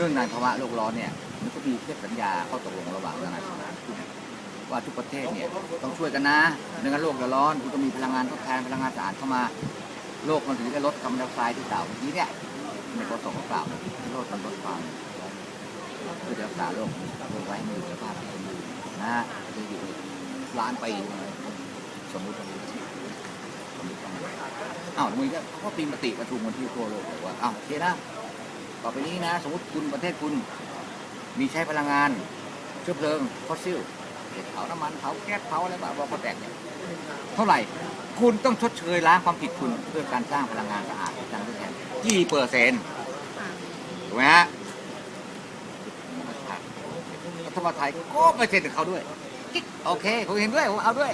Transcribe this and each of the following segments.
รื่องในภาวะโลกร้อนเนี่ยมันก็มีเพื่สัญญาข้อตกลงระหว่างนานาชาติว่าทุกประเทศเนี่ยต้องช่วยกันนะในการโลกจะร้อนคุณต้องมีพลังงานทดแทนพลังงานสะอาดเข้ามาโลกมันถึงจะลดคาร์บอนไดออกไซด์ที่กล่าวเมื่อกี้เนี่ยในโฆษกเขากล่าวโลกมันลดความเพื่อจะรักษาโลกโลกไว้ให้มันอยู่ในสภาพที่สมบูรณ์นะฮะจะอยู่ล้านปีสมมติสมมติอ้าวมึงก็เขาก็ปีมติประชุมกันที่ทั่วโลกเลยว่าอ้าวโอเคนะ ต่อไปนี้นะ สมมติคุณประเทศคุณมีใช้พลังงานเชื้อเพลิงฟอสซิลเผาน้ำมันเผาแก๊สเผาอะไรบ้าบอแตกเนี่ยเท่าไหร่ คุณต้องชดเชยล้างความผิดคุณเพื่อการสร้างพลังงานสะอาดพลังงานทดแทนกี่เปอร์เซ็นต์ถูกไหมฮะรัฐบาลไทยก็ไปเซ็นกับเขาด้วย โอเคผมเห็นด้วยผมเอาด้วย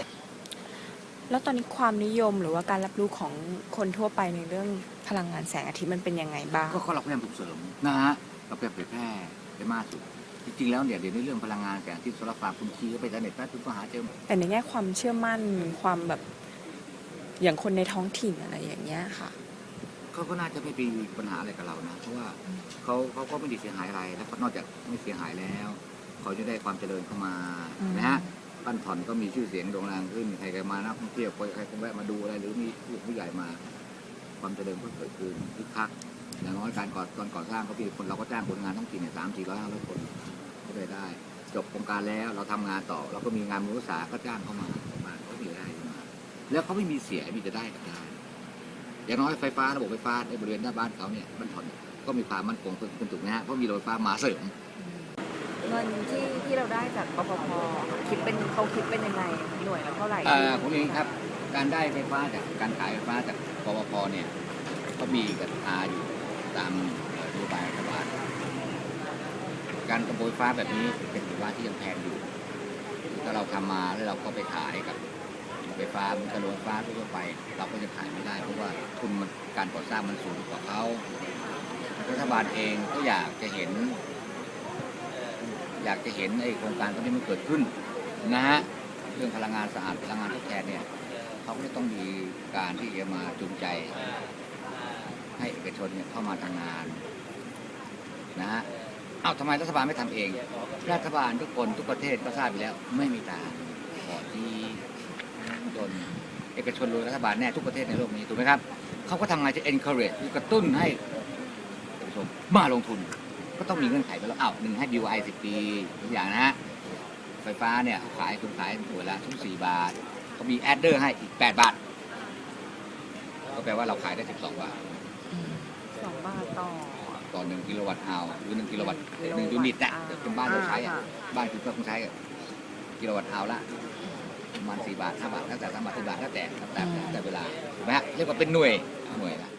แล้วตอนนี้ความนิยมหรือว่าการรับรู้ของคนทั่วไปในเรื่องพลังงานแสงอาทิตย์มันเป็นยังไงบ้าง ก็เราพยายามส่งเสริมนะฮะเราพยายามเผยแพร่ได้มากสุดจริงๆแล้วเนี่ยเดี๋ยวในเรื่องพลังงานแสงอาทิตย์โซลาร์ฟาร์มคุณคีย์ก็ไปอินเทอร์เน็ตแป๊บคุณก็หาเจอแต่ในแง่ความเชื่อมั่นความแบบอย่างคนในท้องถิ่นอะไรอย่างเงี้ยค่ะเขาก็น่าจะไม่มีปัญหาอะไรกับเรานะเพราะว่าเขาเขาก็ไม่ได้เสียหายอะไรแล้วก็นอกจากไม่เสียหายแล้ว เขาจะได้ความเจริญเข้ามาอืมนะฮะ บ้นผ่อนก็มีชื่อเสียงโด่งดังขึ้น ใครๆมานักท่องเที่ยวใครๆคงแวะมาดูอะไรหรือมีผู้ผู้ใหญ่มา ความเจริญก็เกิดขึ้นคึกคักอย่างน้อยการก่อตอนก่อสร้างก็มีคนเราก็จ้างคนงานท้องถิ่นเนี่ยสามสี่ร้อยห้าร้อยคนก็ไปได้ จบโครงการแล้วเราทำงานต่อ เราก็มีงานมืออุตสาก็จ้างเข้ามาเข้ามาก็มีรายได้มา แล้วเขาไม่มีเสียมีจะได้กับได้อย่างน้อยไฟฟ้าระบบไฟฟ้าในบริเวณหน้าบ้านเขาเนี่ยบ้นผ่อนก็มีความมั่นคงเพิ่มขึ้นถูกไหมฮะเพราะมีรงไฟฟ้ามาเสริม เงินที่ที่เราได้จากปปพคิดเป็นเขาคิดเป็นยังไงหน่วยละเท่าไหร่อ่อผมเองครับ การได้ไฟฟ้าจากการขายไฟฟ้าจากปปพเนี่ยก็มีกติกาอยู่ตามนโยบายรัฐบาลการกระโบยไฟฟ้าแบบนี้เป็นไฟฟ้าที่ยังแพงอยู่ ถ้าเราทำมาแล้วเราก็ไปขายกับไฟฟ้ามันกระโดดไฟฟ้าทั่วไป เราก็จะขายไม่ได้ เพราะว่าทุนมันการก่อสร้างมันสูงกว่าเขารัฐบาลเองก็อยากจะเห็น อยากจะเห็นไอ้โครงการพวกนี้มันเกิดขึ้นนะฮะเรื่องพลังงานสะอาดพลังงานทดแทนเนี่ยเขาก็ต้องมีการที่จะมาจูงใจ ให้เอกชนเนี่ยเข้ามาทำงานนะฮะเอาทำไมรัฐบาลไม่ทำเอง รัฐบาลทุกคนทุกประเทศก็ทราบอยู่แล้ว ไม่มีตางขอที่จนเอกชนรวยรัฐบาลแน่ทุกประเทศในโลกนี้ถูกไหมครับเขาก็ทำงานจะ encourage กระตุ้นให้เอกชนมาลงทุน ก็ต้องมีเงื่อนไขไปแล้วอ้าวหนึ่งให้ BY สิบปีตัวอย่างนะฮะไฟฟ้าเนี่ยเขาขายคุณขายหน่วยละทุกสี่บาทเขามีแอดเดอร์ให้อีกแปดบาท ก็แปลว่าเราขายได้สิบสองบาทสองบาทต่อ ต่อหนึ่งกิโลวัตต์เอาหรือหนึ่งกิโลวัตต์หนึ่งยูนิตน่ะเดี๋ยวเป็นบ้านเราใช้อะอ่าบ้านคุณก็คงใช้อะกิโลวัตต์เอาละประมาณสี่บาทห้าบาทแล้วแต่สามบาทสี่บาทแล้วแต่แล้วแต่แล้วแต่เวลาถูกไหมฮะเรียกว่าเป็นหน่วยหน่วยละ